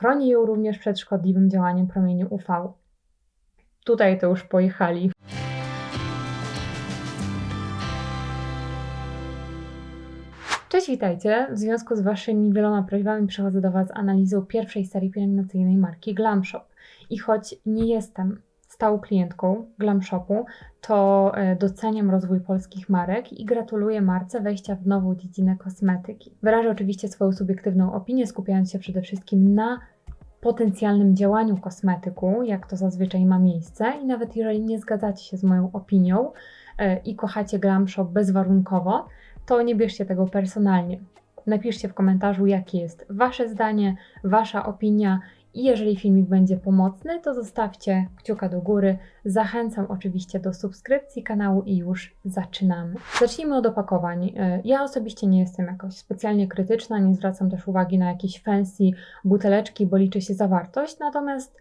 Chroni ją również przed szkodliwym działaniem promieni UV. Tutaj to już pojechali. Cześć, witajcie. W związku z Waszymi wieloma prośbami przychodzę do Was z analizą pierwszej serii pielęgnacyjnej marki Glam Shop. I choć nie jestem stałą klientką Glam Shopu, to e, doceniam rozwój polskich marek i gratuluję marce wejścia w nową dziedzinę kosmetyki. Wyrażę oczywiście swoją subiektywną opinię, skupiając się przede wszystkim na potencjalnym działaniu kosmetyku, jak to zazwyczaj ma miejsce, i nawet jeżeli nie zgadzacie się z moją opinią e, i kochacie Glam Shop bezwarunkowo, to nie bierzcie tego personalnie. Napiszcie w komentarzu, jakie jest Wasze zdanie, Wasza opinia jeżeli filmik będzie pomocny, to zostawcie kciuka do góry. Zachęcam oczywiście do subskrypcji kanału i już zaczynamy. Zacznijmy od opakowań. E, ja osobiście nie jestem jakoś specjalnie krytyczna, nie zwracam też uwagi na jakieś fancy buteleczki, bo liczy się zawartość, natomiast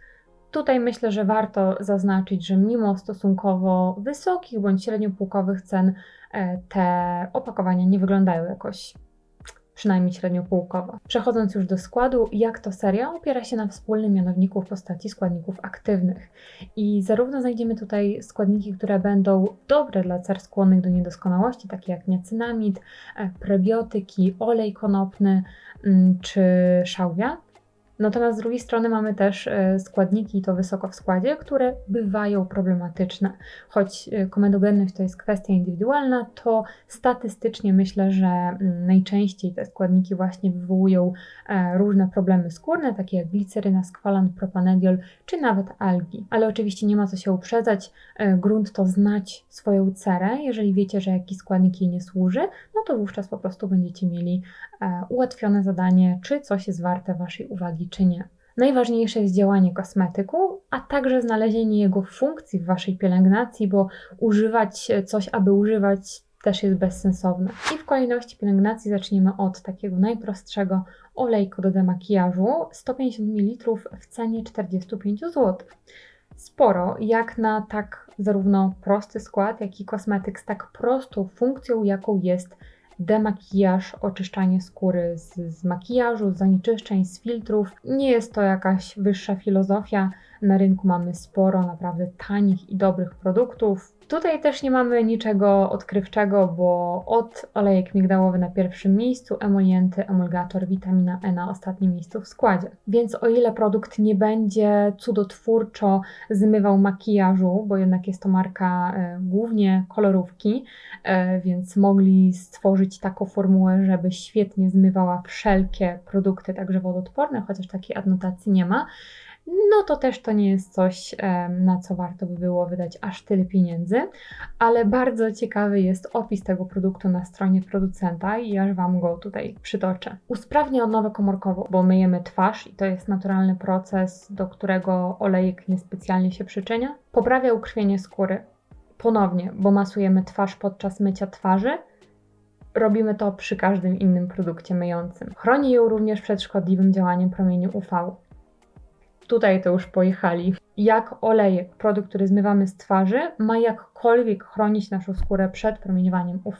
Tutaj myślę, że warto zaznaczyć, że mimo stosunkowo wysokich bądź średniopółkowych cen, e, te opakowania nie wyglądają jakoś przynajmniej średniopółkowo. Przechodząc już do składu, jak to seria opiera się na wspólnym mianowniku w postaci składników aktywnych. I zarówno znajdziemy tutaj składniki, które będą dobre dla cer skłonnych do niedoskonałości, takie jak niacynamid, e, prebiotyki, olej konopny mm, czy szałwia, Natomiast z drugiej strony mamy też e, składniki, to wysoko w składzie, które bywają problematyczne. Choć e, komedogenność to jest kwestia indywidualna, to statystycznie myślę, że mm, najczęściej te składniki właśnie wywołują e, różne problemy skórne, takie jak gliceryna, skwalan, propanediol czy nawet algi. Ale oczywiście nie ma co się uprzedzać, grunt to znać swoją cerę. Jeżeli wiecie, że jakiś składnik jej nie służy, no to wówczas po prostu będziecie mieli ułatwione zadanie, czy coś jest warte Waszej uwagi czy nie. Najważniejsze jest działanie kosmetyku, a także znalezienie jego funkcji w waszej pielęgnacji, bo używać coś, aby używać, też jest bezsensowne. I w kolejności pielęgnacji zaczniemy od takiego najprostszego olejku do demakijażu 150 ml w cenie 45 zł. Sporo, jak na tak zarówno prosty skład, jak i kosmetyk z tak prostą funkcją, jaką jest demakijaż, oczyszczanie skóry z, z makijażu, z zanieczyszczeń, z filtrów. Nie jest to jakaś wyższa filozofia. Na rynku mamy sporo naprawdę tanich i dobrych produktów. Tutaj też nie mamy niczego odkrywczego, bo od olejek migdałowy na pierwszym miejscu, emolienty, emulgator, witamina E na ostatnim miejscu w składzie. Więc o ile produkt nie będzie cudotwórczo zmywał makijażu, bo jednak jest to marka e, głównie kolorówki, e, więc mogli stworzyć taką formułę, żeby świetnie zmywała wszelkie produkty, także wodoodporne, chociaż takiej adnotacji nie ma no to też to nie jest coś, na co warto by było wydać aż tyle pieniędzy, ale bardzo ciekawy jest opis tego produktu na stronie producenta i aż Wam go tutaj przytoczę. Usprawnia odnowę komórkową, bo myjemy twarz i to jest naturalny proces, do którego olejek niespecjalnie się przyczynia. Poprawia ukrwienie skóry. Ponownie, bo masujemy twarz podczas mycia twarzy, Robimy to przy każdym innym produkcie myjącym. Chroni ją również przed szkodliwym działaniem promieni UV tutaj to już pojechali. Jak olejek, produkt, który zmywamy z twarzy, ma jakkolwiek chronić naszą skórę przed promieniowaniem UV.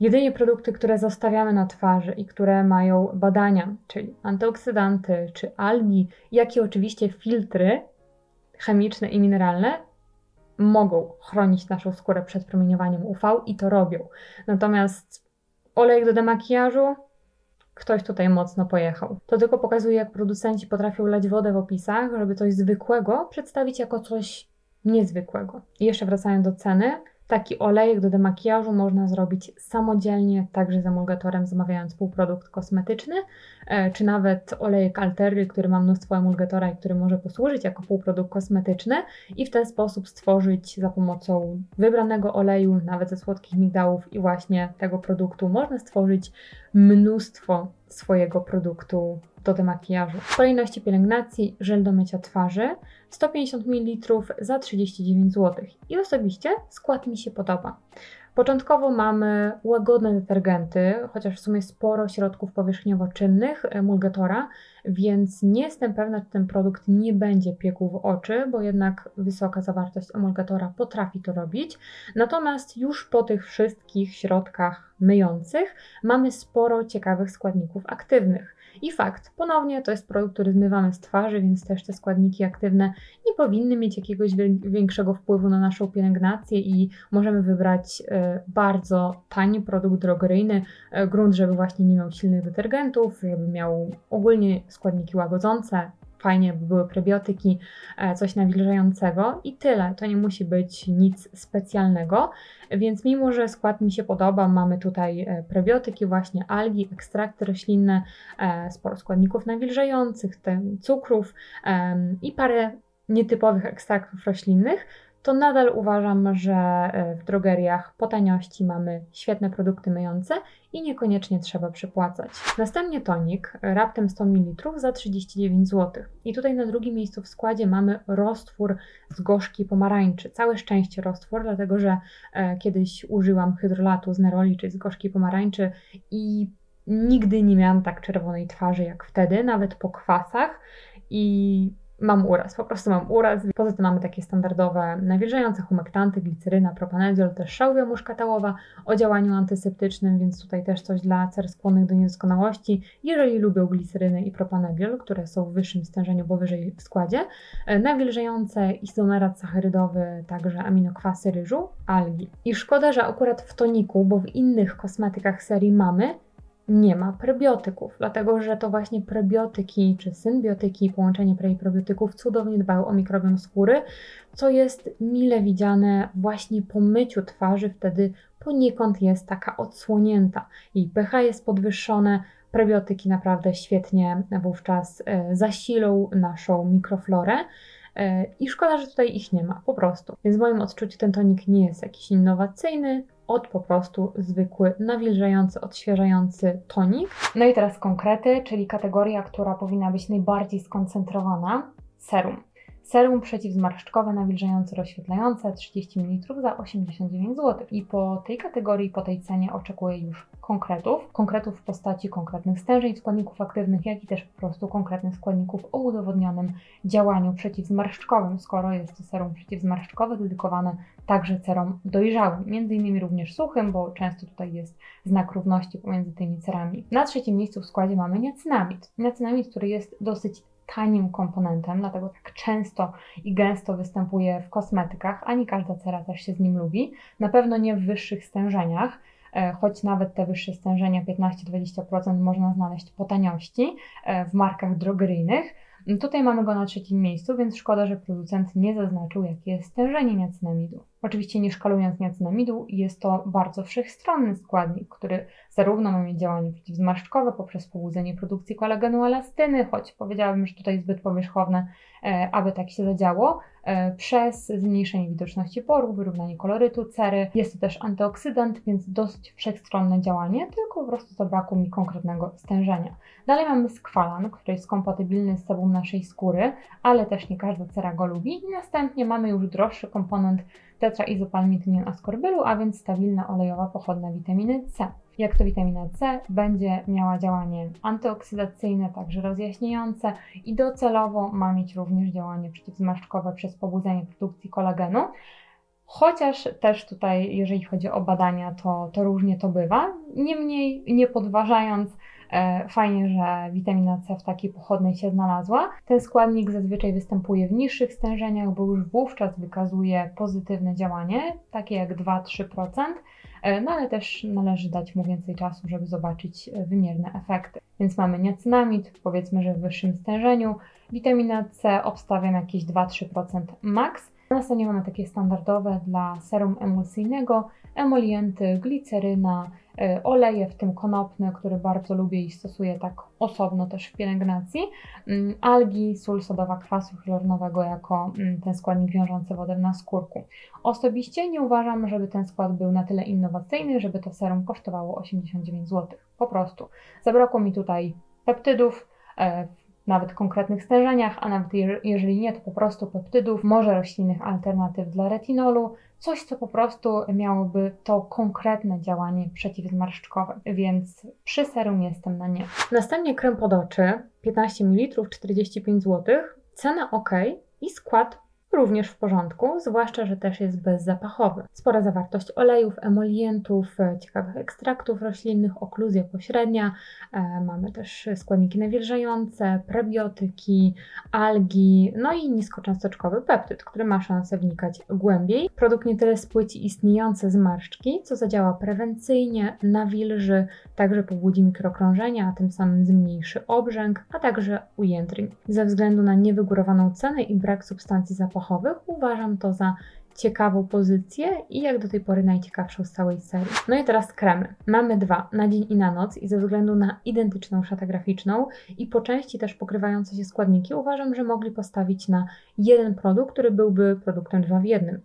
Jedynie produkty, które zostawiamy na twarzy i które mają badania, czyli antyoksydanty czy algi, jak i oczywiście filtry chemiczne i mineralne, mogą chronić naszą skórę przed promieniowaniem UV i to robią. Natomiast olejek do demakijażu ktoś tutaj mocno pojechał. To tylko pokazuje, jak producenci potrafią lać wodę w opisach, żeby coś zwykłego przedstawić jako coś niezwykłego. I jeszcze wracając do ceny, Taki olejek do demakijażu można zrobić samodzielnie, także z emulgatorem, zamawiając półprodukt kosmetyczny, e, czy nawet olejek Altery, który ma mnóstwo emulgatora i który może posłużyć jako półprodukt kosmetyczny i w ten sposób stworzyć za pomocą wybranego oleju, nawet ze słodkich migdałów i właśnie tego produktu, można stworzyć mnóstwo swojego produktu do demakijażu. W kolejności pielęgnacji żel do mycia twarzy 150 ml za 39 zł. I osobiście skład mi się podoba. Początkowo mamy łagodne detergenty, chociaż w sumie sporo środków powierzchniowo-czynnych emulgatora, więc nie jestem pewna, czy ten produkt nie będzie piekł w oczy, bo jednak wysoka zawartość emulgatora potrafi to robić. Natomiast już po tych wszystkich środkach myjących mamy sporo ciekawych składników aktywnych. I fakt, ponownie to jest produkt, który zmywamy z twarzy, więc też te składniki aktywne nie powinny mieć jakiegoś większego wpływu na naszą pielęgnację i możemy wybrać e, bardzo tani produkt drogeryjny, e, grunt, żeby właśnie nie miał silnych detergentów, żeby miał ogólnie składniki łagodzące, fajnie by były prebiotyki, e, coś nawilżającego i tyle. To nie musi być nic specjalnego, więc mimo, że skład mi się podoba, mamy tutaj e, prebiotyki, właśnie algi, ekstrakty roślinne, e, sporo składników nawilżających, cukrów i parę nietypowych ekstraktów roślinnych, to nadal uważam, że e, w drogeriach po taniości mamy świetne produkty myjące i niekoniecznie trzeba przypłacać. Następnie tonik, raptem 100 ml za 39 zł. I tutaj na drugim miejscu w składzie mamy roztwór z gorzkiej pomarańczy. Całe szczęście roztwór, dlatego że e, kiedyś użyłam hydrolatu z neroli, czyli z gorzkiej pomarańczy i nigdy nie miałam tak czerwonej twarzy jak wtedy, nawet po kwasach. I mam uraz, po prostu mam uraz. Poza tym mamy takie standardowe nawilżające humektanty, gliceryna, propanediol, też szałwia muszkatałowa o działaniu antyseptycznym, więc tutaj też coś dla cer skłonnych do niedoskonałości. Jeżeli lubią gliceryny i propanediol, które są w wyższym stężeniu, bo wyżej w składzie, e, nawilżające izomerat sacharydowy, także aminokwasy ryżu, algi. I szkoda, że akurat w toniku, bo w innych kosmetykach serii mamy, nie ma prebiotyków, dlatego że to właśnie prebiotyki czy symbiotyki, połączenie pre i probiotyków cudownie dbają o mikrobiom skóry, co jest mile widziane właśnie po myciu twarzy, wtedy poniekąd jest taka odsłonięta. Jej pH jest podwyższone, prebiotyki naprawdę świetnie wówczas e, zasilą naszą mikroflorę. E, I szkoda, że tutaj ich nie ma, po prostu. Więc w moim odczuciu ten tonik nie jest jakiś innowacyjny, od po prostu zwykły, nawilżający, odświeżający tonik. No i teraz konkrety, czyli kategoria, która powinna być najbardziej skoncentrowana serum. Serum przeciwzmarszczkowe, nawilżające, rozświetlające 30 ml za 89 zł. I po tej kategorii, po tej cenie oczekuję już konkretów. Konkretów w postaci konkretnych stężeń składników aktywnych, jak i też po prostu konkretnych składników o udowodnionym działaniu przeciwzmarszczkowym, skoro jest to serum przeciwzmarszczkowe dedykowane także cerom dojrzałym, między innymi również suchym, bo często tutaj jest znak równości pomiędzy tymi cerami. Na trzecim miejscu w składzie mamy niacinamid. Niacinamid, który jest dosyć tanim komponentem, dlatego tak często i gęsto występuje w kosmetykach, ani każda cera też się z nim lubi. Na pewno nie w wyższych stężeniach, e, choć nawet te wyższe stężenia 15-20% można znaleźć po taniości e, w markach drogeryjnych. Tutaj mamy go na trzecim miejscu, więc szkoda, że producent nie zaznaczył, jakie jest stężenie niacinamidu. Oczywiście nie szkalując niacinamidu, jest to bardzo wszechstronny składnik, który zarówno ma mieć działanie przeciwzmarszczkowe poprzez pobudzenie produkcji kolagenu elastyny, choć powiedziałabym, że tutaj zbyt powierzchowne, e, aby tak się zadziało, e, przez zmniejszenie widoczności porów, wyrównanie kolorytu cery. Jest to też antyoksydant, więc dosyć wszechstronne działanie, tylko po prostu zabrakło mi konkretnego stężenia. Dalej mamy skwalan, który jest kompatybilny z sobą naszej skóry, ale też nie każda cera go lubi. I następnie mamy już droższy komponent tetraizopalmitynion askorbylu, a więc stabilna olejowa pochodna witaminy C. Jak to witamina C będzie miała działanie antyoksydacyjne, także rozjaśniające i docelowo ma mieć również działanie przeciwzmarszczkowe przez pobudzenie produkcji kolagenu. Chociaż też tutaj, jeżeli chodzi o badania, to, to różnie to bywa. Niemniej, nie podważając fajnie, że witamina C w takiej pochodnej się znalazła. Ten składnik zazwyczaj występuje w niższych stężeniach, bo już wówczas wykazuje pozytywne działanie, takie jak 2-3%, e, no ale też należy dać mu więcej czasu, żeby zobaczyć e, wymierne efekty. Więc mamy niacinamid, powiedzmy, że w wyższym stężeniu. Witamina C obstawiam jakieś 2-3% max. Następnie mamy takie standardowe dla serum emulsyjnego, emolienty, gliceryna, E, oleje, w tym konopne, które bardzo lubię i stosuję tak osobno też w pielęgnacji, mm, algi, sól sodowa kwasu hialuronowego jako mm, ten składnik wiążący wodę na skórku. Osobiście nie uważam, żeby ten skład był na tyle innowacyjny, żeby to serum kosztowało 89 zł. Po prostu. Zabrakło mi tutaj peptydów, e, nawet konkretnych stężeniach, a nawet jeżeli nie, to po prostu peptydów, może roślinnych alternatyw dla retinolu, coś, co po prostu miałoby to konkretne działanie przeciwzmarszczkowe, więc przy serum jestem na nie. Następnie krem pod oczy, 15 ml, 45 zł, cena ok i skład również w porządku, zwłaszcza, że też jest bezzapachowy. Spora zawartość olejów, emolientów, e, ciekawych ekstraktów roślinnych, okluzja pośrednia. E, mamy też składniki nawilżające, prebiotyki, algi, no i niskocząsteczkowy peptyd, który ma szansę wnikać głębiej. Produkt nie tyle spłyci istniejące zmarszczki, co zadziała prewencyjnie, nawilży, także pobudzi mikrokrążenia, a tym samym zmniejszy obrzęk, a także ujędrni. Ze względu na niewygórowaną cenę i brak substancji zapachowych uważam to za ciekawą pozycję i jak do tej pory najciekawszą z całej serii. No i teraz kremy. Mamy dwa, na dzień i na noc i ze względu na identyczną szatę graficzną i po części też pokrywające się składniki uważam, że mogli postawić na jeden produkt, który byłby produktem dwa w jednym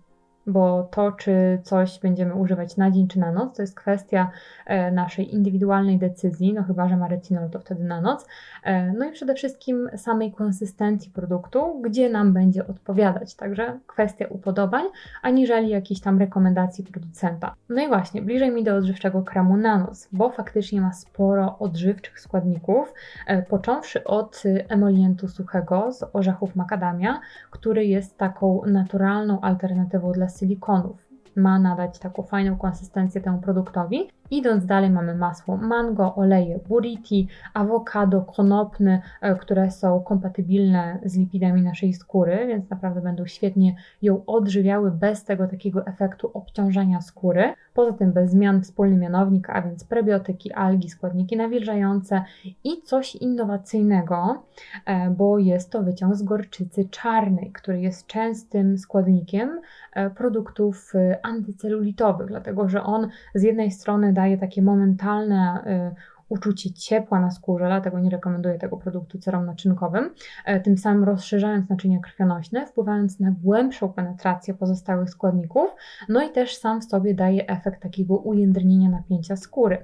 bo to, czy coś będziemy używać na dzień czy na noc, to jest kwestia e, naszej indywidualnej decyzji, no chyba, że ma retinol, to wtedy na noc. E, no i przede wszystkim samej konsystencji produktu, gdzie nam będzie odpowiadać. Także kwestia upodobań, aniżeli jakichś tam rekomendacji producenta. No i właśnie, bliżej mi do odżywczego kremu na noc, bo faktycznie ma sporo odżywczych składników, e, począwszy od emolientu suchego z orzechów makadamia, który jest taką naturalną alternatywą dla silikonów. Ma nadać taką fajną konsystencję temu produktowi Idąc dalej mamy masło mango, oleje buriti, awokado, konopny, e, które są kompatybilne z lipidami naszej skóry, więc naprawdę będą świetnie ją odżywiały bez tego takiego efektu obciążenia skóry. Poza tym bez zmian wspólny mianownik, a więc prebiotyki, algi, składniki nawilżające i coś innowacyjnego, e, bo jest to wyciąg z gorczycy czarnej, który jest częstym składnikiem e, produktów antycelulitowych, dlatego że on z jednej strony daje takie momentalne y, uczucie ciepła na skórze, dlatego nie rekomenduję tego produktu cerom naczynkowym, e, tym samym rozszerzając naczynia krwionośne, wpływając na głębszą penetrację pozostałych składników, no i też sam w sobie daje efekt takiego ujędrnienia napięcia skóry.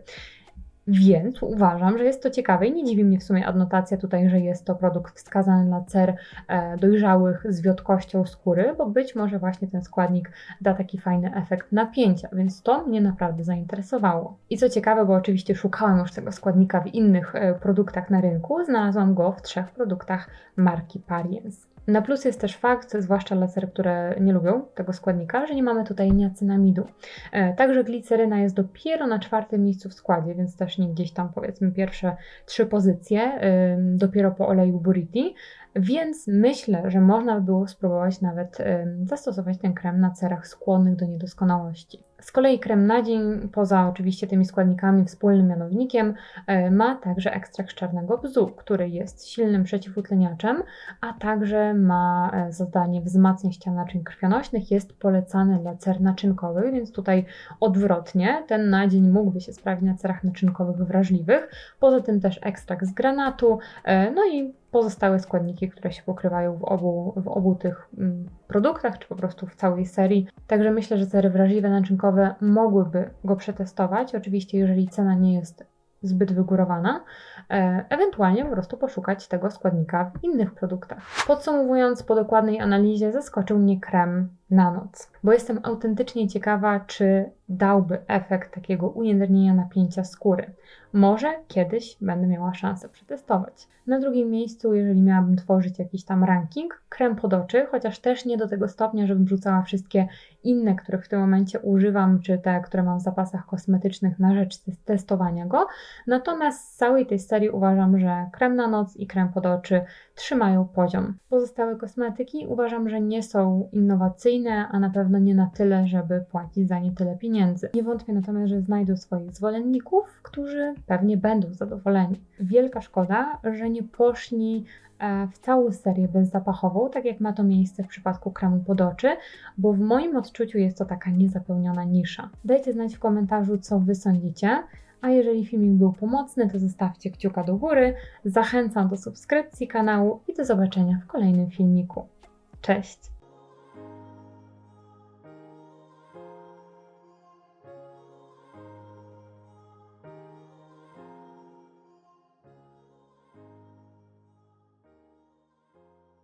Więc uważam, że jest to ciekawe i nie dziwi mnie w sumie adnotacja tutaj, że jest to produkt wskazany dla cer e, dojrzałych z wiotkością skóry, bo być może właśnie ten składnik da taki fajny efekt napięcia, więc to mnie naprawdę zainteresowało. I co ciekawe, bo oczywiście szukałam już tego składnika w innych e, produktach na rynku, znalazłam go w trzech produktach marki Pariens. Na plus jest też fakt, zwłaszcza dla cer, które nie lubią tego składnika, że nie mamy tutaj niacinamidu. E, także gliceryna jest dopiero na czwartym miejscu w składzie, więc też nie gdzieś tam powiedzmy pierwsze trzy pozycje, dopiero po oleju buriti, więc myślę, że można by było spróbować nawet zastosować ten krem na cerach skłonnych do niedoskonałości. Z kolei krem na dzień, poza oczywiście tymi składnikami wspólnym mianownikiem, e, ma także ekstrakt czarnego bzu, który jest silnym przeciwutleniaczem, a także ma e, zadanie wzmacniać ścian naczyń krwionośnych, jest polecany dla cer naczynkowych, więc tutaj odwrotnie, ten na dzień mógłby się sprawdzić na cerach naczynkowych wrażliwych. Poza tym też ekstrakt z granatu, e, no i pozostałe składniki, które się pokrywają w obu, w obu tych mm, produktach, czy po prostu w całej serii. Także myślę, że cery wrażliwe naczynkowe mogłyby go przetestować. Oczywiście, jeżeli cena nie jest zbyt wygórowana, e, ewentualnie po prostu poszukać tego składnika w innych produktach. Podsumowując, po dokładnej analizie zaskoczył mnie krem na noc, bo jestem autentycznie ciekawa, czy dałby efekt takiego ujędrnienia napięcia skóry. Może kiedyś będę miała szansę przetestować. Na drugim miejscu, jeżeli miałabym tworzyć jakiś tam ranking, krem pod oczy, chociaż też nie do tego stopnia, żebym wrzucała wszystkie inne, których w tym momencie używam, czy te, które mam w zapasach kosmetycznych na rzecz testowania go. Natomiast z całej tej serii uważam, że krem na noc i krem pod oczy trzymają poziom. Pozostałe kosmetyki uważam, że nie są innowacyjne, a na pewno nie na tyle, żeby płacić za nie tyle pieniędzy. Nie wątpię natomiast, że znajdą swoich zwolenników, którzy pewnie będą zadowoleni. Wielka szkoda, że nie poszli e, w całą serię bezzapachową, tak jak ma to miejsce w przypadku kremu pod oczy, bo w moim odczuciu jest to taka niezapełniona nisza. Dajcie znać w komentarzu, co Wy sądzicie. A jeżeli filmik był pomocny, to zostawcie kciuka do góry. Zachęcam do subskrypcji kanału i do zobaczenia w kolejnym filmiku. Cześć!